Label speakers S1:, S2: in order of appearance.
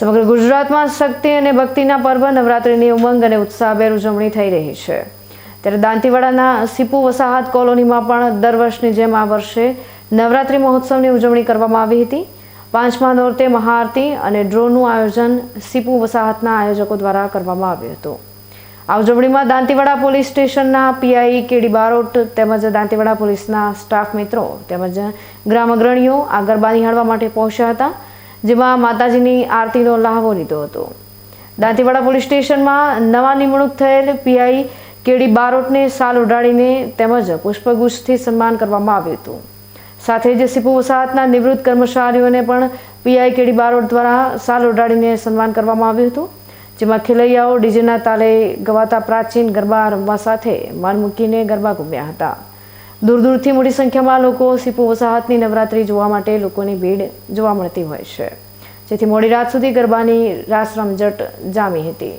S1: સમગ્ર ગુજરાતમાં શક્તિ અને ભક્તિના પર્વ નવરાત્રિની ઉમંગ અને ઉત્સાહભેર ઉજવણી થઈ રહી છે. ત્યારે દાંતીવાડાના સીપુ વસાહત કોલોનીમાં પણ દર વર્ષની જેમ આ વર્ષે નવરાત્રિ મહોત્સવની ઉજવણી કરવામાં આવી હતી. પાંચમા નોરતે મહાઆરતી અને ડ્રોનું આયોજન સીપુ વસાહતના આયોજકો દ્વારા કરવામાં આવ્યું હતું. આ ઉજવણીમાં દાંતીવાડા પોલીસ સ્ટેશનના પીઆઈ કેડી બારોટ તેમજ દાંતીવાડા પોલીસના સ્ટાફ મિત્રો તેમજ ગ્રામ અગ્રણીઓ આ ગરબા નિહાળવા માટે પહોંચ્યા હતા. જેમાં માતાજીની આરતીનો લહાવો લીધો હતો. દાંતીવાડા પોલીસ સ્ટેશનમાં નવા નિમણૂક થયેલ પીઆઈ કેડી બારોટને સાલ ઉડાડીને તેમજ પુષ્પગુચ્છથી સન્માન કરવામાં આવ્યું હતું. સાથે જ સિપુ વસાહતના નિવૃત્ત કર્મચારીઓને પણ પીઆઈ કેડી બારોટ દ્વારા સાલ ઉડાડીને સન્માન કરવામાં આવ્યું હતું, જેમાં ખેલૈયાઓ ડીજેના તાલે ગવાતા પ્રાચીન ગરબા રમવા સાથે મન મૂકીને ગરબા ઘૂમ્યા હતા. દૂર દૂરથી મોટી સંખ્યામાં લોકો સીપુ વસાહતની નવરાત્રિ જોવા માટે લોકોની ભીડ જોવા મળતી હોય છે. જેથી મોડી રાત સુધી ગરબાની રાસ રમઝટ જામી હતી.